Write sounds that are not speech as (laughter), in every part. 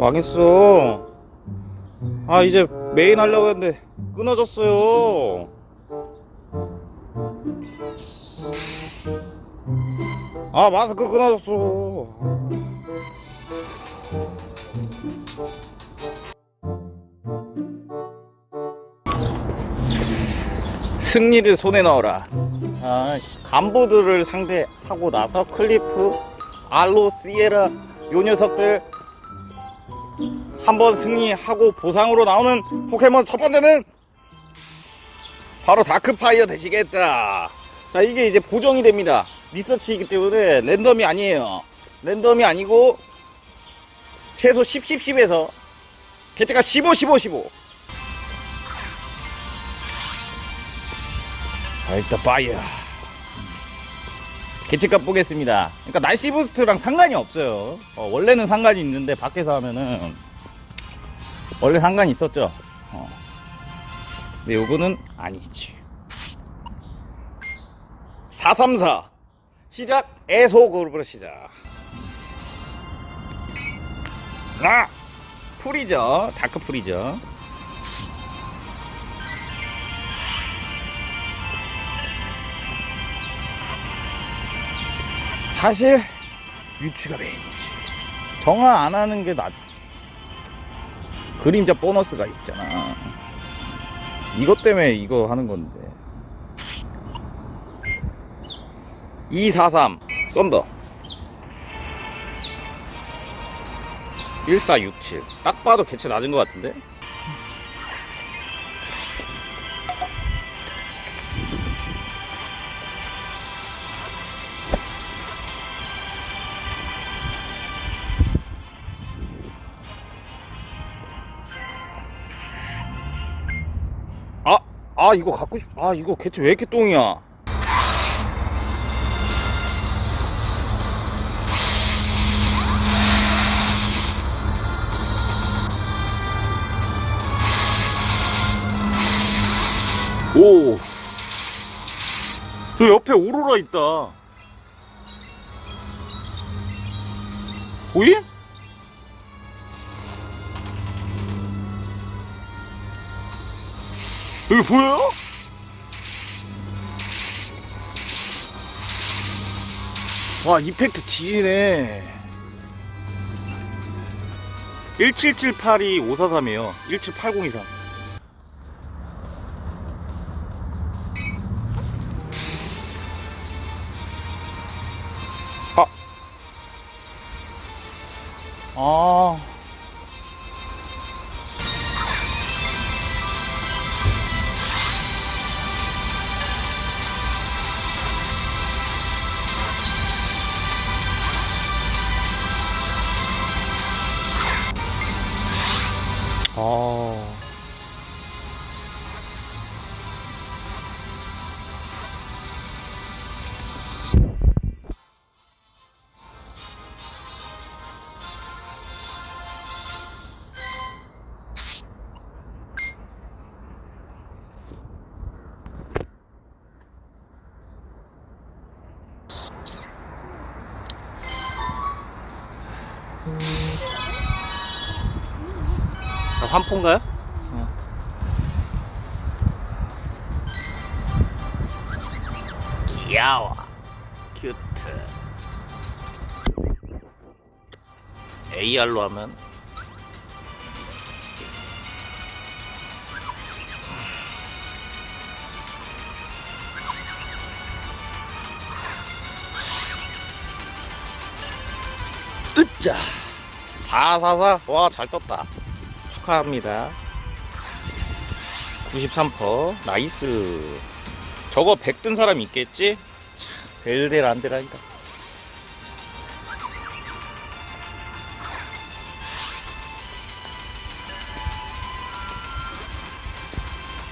아 망했어. 아 이제 메인 하려고 했는데 끊어졌어요. 아 마스크 끊어졌어. 승리를 손에 넣어라. 아, 간부들을 상대하고 나서 클리프, 알로, 시에라 요 녀석들 한 번 승리하고 보상으로 나오는 포켓몬 첫 번째는 바로 다크파이어 되시겠다. 자, 이게 이제 보정이 됩니다. 리서치이기 때문에 랜덤이 아니에요. 랜덤이 아니고 최소 10, 10, 10에서 개체값 15, 15, 15. 자, 일단 파이어. 개체값 보겠습니다. 그러니까 날씨 부스트랑 상관이 없어요. 어, 원래는 상관이 있는데 밖에서 하면은 원래 상관이 있었죠. 어. 근데 요거는 아니지. 434 시작 애소 그룹으로 시작. 아 풀이죠. 다크 풀이죠. 사실 유추가 메인이지. 정화 안 하는 게 낫. 그림자 보너스가 있잖아. 이것 때문에 이거 하는 건데. 243 썬더 1467 딱 봐도 개체 낮은 것 같은데 아 이거 갖고 싶, 아 이거 개체 왜 이렇게 똥이야? 오, 저 옆에 오로라 있다. 보임? 여기 보여요? 와 이펙트 지리네 1778이 543이에요 178023 아. 아. 아. 자, 환포인가요? 귀여워. 큐트. AR로 하면 으짜 444 와 잘 떴다. 축하합니다. 93% 나이스. 저거 100 든 사람 있겠지? 참, 델델 안델아니다.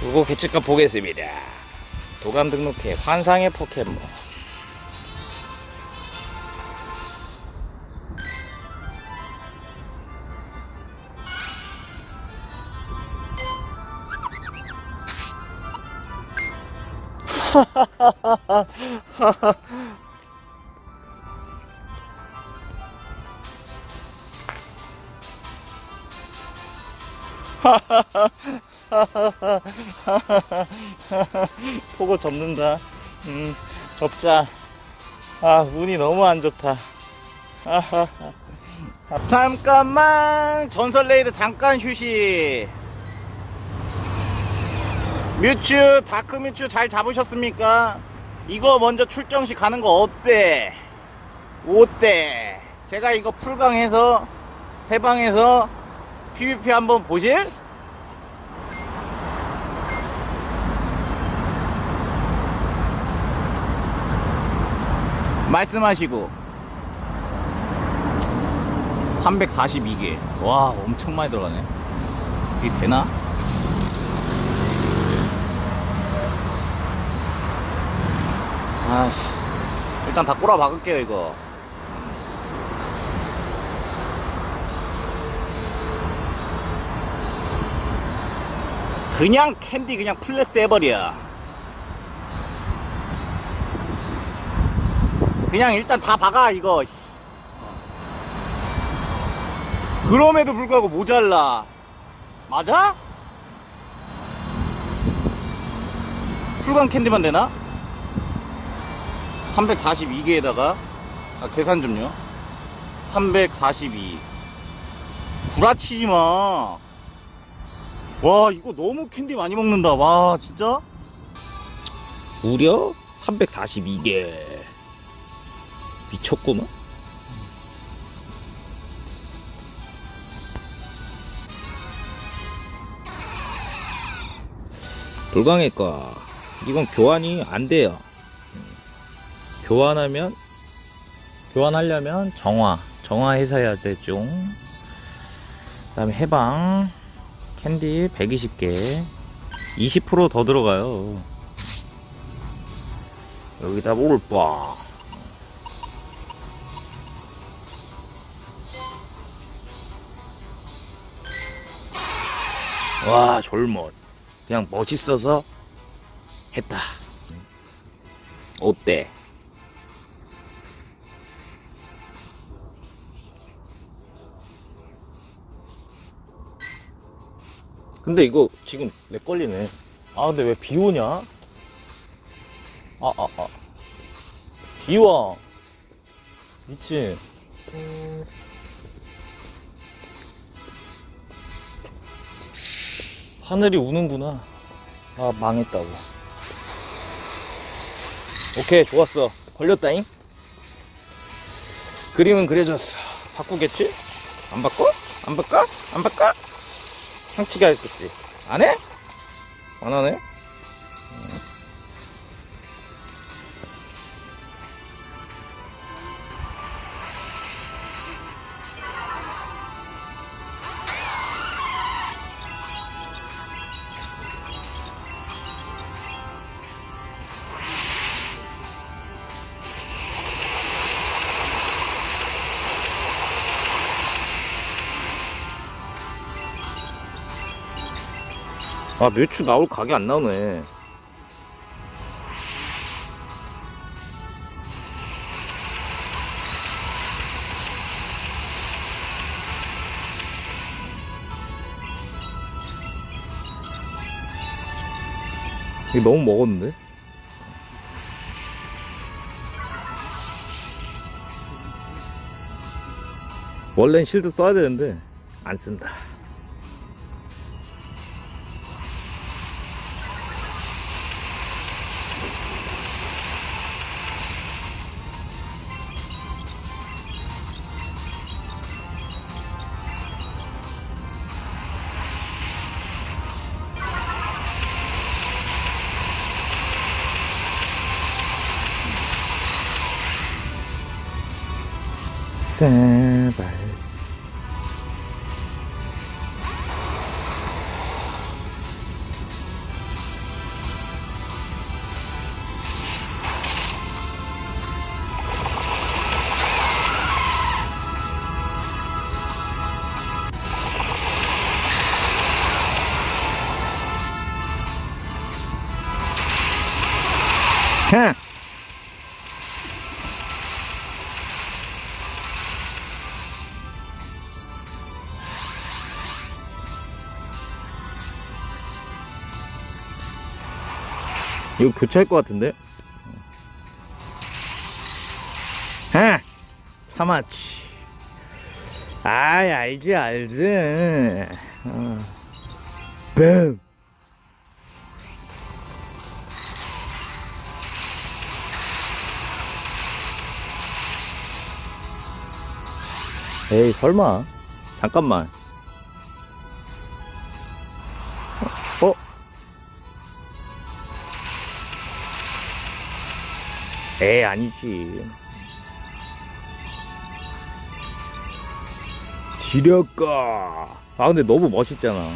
요거 개체값 보겠습니다. 도감 등록해. 환상의 포켓몬 (laughs) 포고 접는다. 음, 접자. 아, 운이 너무 안 좋다. (laughs) 잠깐만 전설 레이드 잠깐 휴식 뮤츠, 다크 뮤츠 잘 잡으셨습니까? 이거 먼저 출정시 가는 거 어때? 어때? 제가 이거 풀강해서, 해방해서 PVP 한번 보실? 말씀하시고 342개 와 엄청 많이 들어가네 이게 되나? 아씨. 일단 다 꼬라 박을게요 이거. 그냥 캔디 그냥 플렉스 해버려. 그냥 일단 다 박아 이거. 그럼에도 불구하고 모자라. 맞아? 풀광 캔디만 되나? 342개에다가 아, 계산 좀요 342 구라치지 마. 와, 이거 너무 캔디 많이 먹는다. 와, 진짜? 무려 342개. 미쳤구만. 불광외과 이건 교환이 안 돼요. 음. 교환하면 교환하려면 정화 정화해서 해야 되죠. 그 다음에 해방 캔디 120개 20%더 들어가요. 여기다 올빠 와 졸못 그냥 멋있어서 했다 어때? 근데 이거 지금 렉 걸리네 아 근데 왜 비 오냐? 아 아, 아. 비와 미친 하늘이 우는구나. 아, 망했다고. 오케이, 좋았어. 걸렸다잉? 그림은 그려졌어. 바꾸겠지? 안 바꿔? 안 바꿔? 안 바꿔? 상치게 하겠지? 안 해? 안 하네? 아, 멸추 나올 각이 안 나오네. 이게 너무 먹었는데? 원래는 실드 써야 되는데 안 쓴다. 세발 이거 교체할 것 같은데? 아! 참았지. 아이, 알지, 알지. 어. 뱀! 에이, 설마. 잠깐만. 에이, 아니지. 지렸까. 아, 근데 너무 멋있잖아.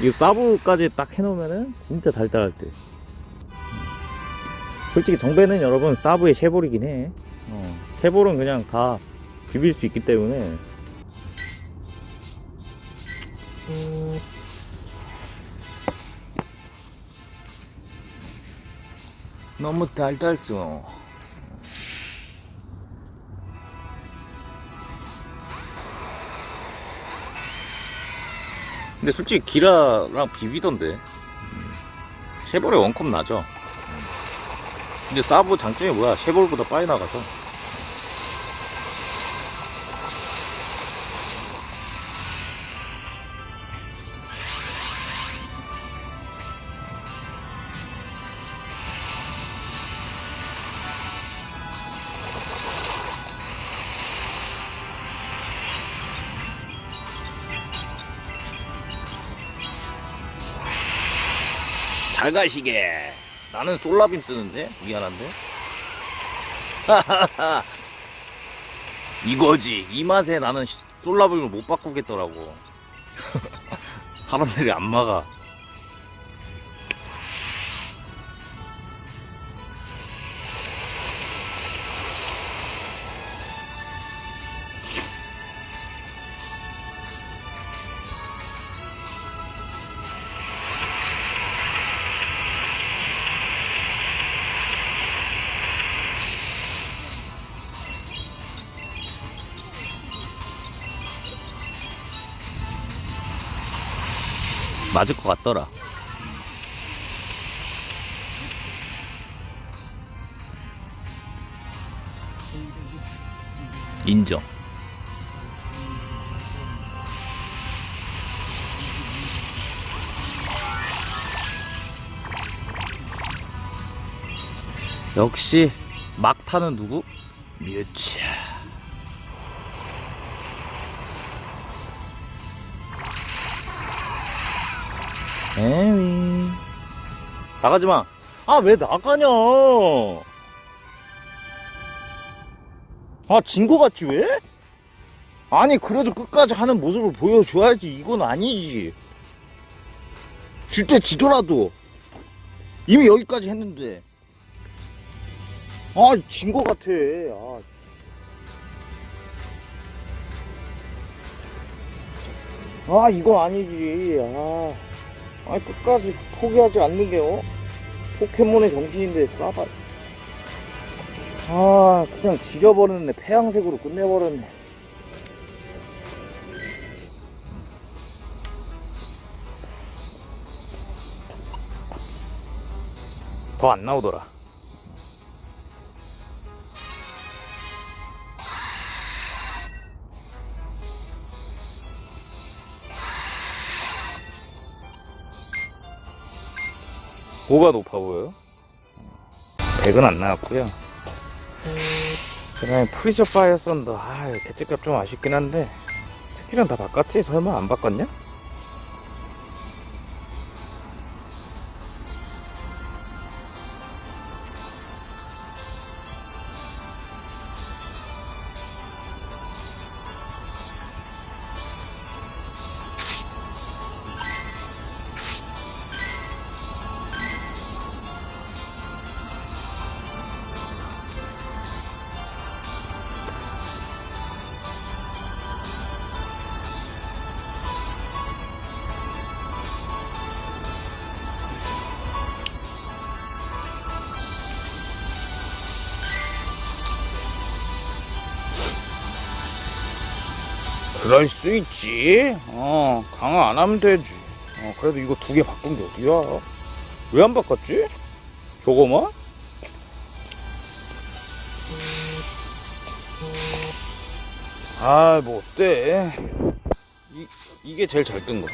이거 사브까지 딱 해놓으면은 진짜 달달할 듯. 솔직히 정배는 여러분 사브의 쉐볼이긴 해. 어, 쉐볼은 그냥 다 비빌 수 있기 때문에. 너무 달달써. 근데 솔직히 기라랑 비비던데. 쉐볼의 원컵 나죠. 근데 사브 장점이 뭐야? 쉐볼보다 빨리 나가서. 잘 가시게. 나는 솔라빔 쓰는데 미안한데. (laughs) 이거지. 이 맛에 나는 시- 솔라빔을 못 바꾸겠더라고. (laughs) 사람들이 안 막아. 맞을 것 같더라. 인정. 역시 막타는 누구? 뮤차. 에미 나가지 마. 아 왜 나가냐? 아 진 거 같지 왜? 아니 그래도 끝까지 하는 모습을 보여줘야지. 이건 아니지. 질 때 지더라도 이미 여기까지 했는데. 아 진 거 같아. 아. 씨. 아 이거 아니지. 아. 아니 끝까지 포기하지 않는 게 어? 포켓몬의 정신인데 싸발. 아 그냥 지려버렸네. 폐양색으로 끝내버렸네. 더 안 나오더라 뭐가 높아 보여요? 100은 안 나왔고요. 그 다음에 프리저 파이어 썬더. 아, 배치값 좀 아쉽긴 한데. 스킬은 다 바꿨지? 설마 안 바꿨냐? 그럴 수 있지. 어, 강화 안 하면 되지. 어, 그래도 이거 두 개 바꾼 게 어디야? 왜 안 바꿨지? 요거만? 아, 뭐 어때? 이, 이게 제일 잘 뜬 거야.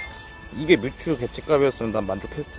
이게 뮤추 개체값이었으면 난 만족했을 텐데.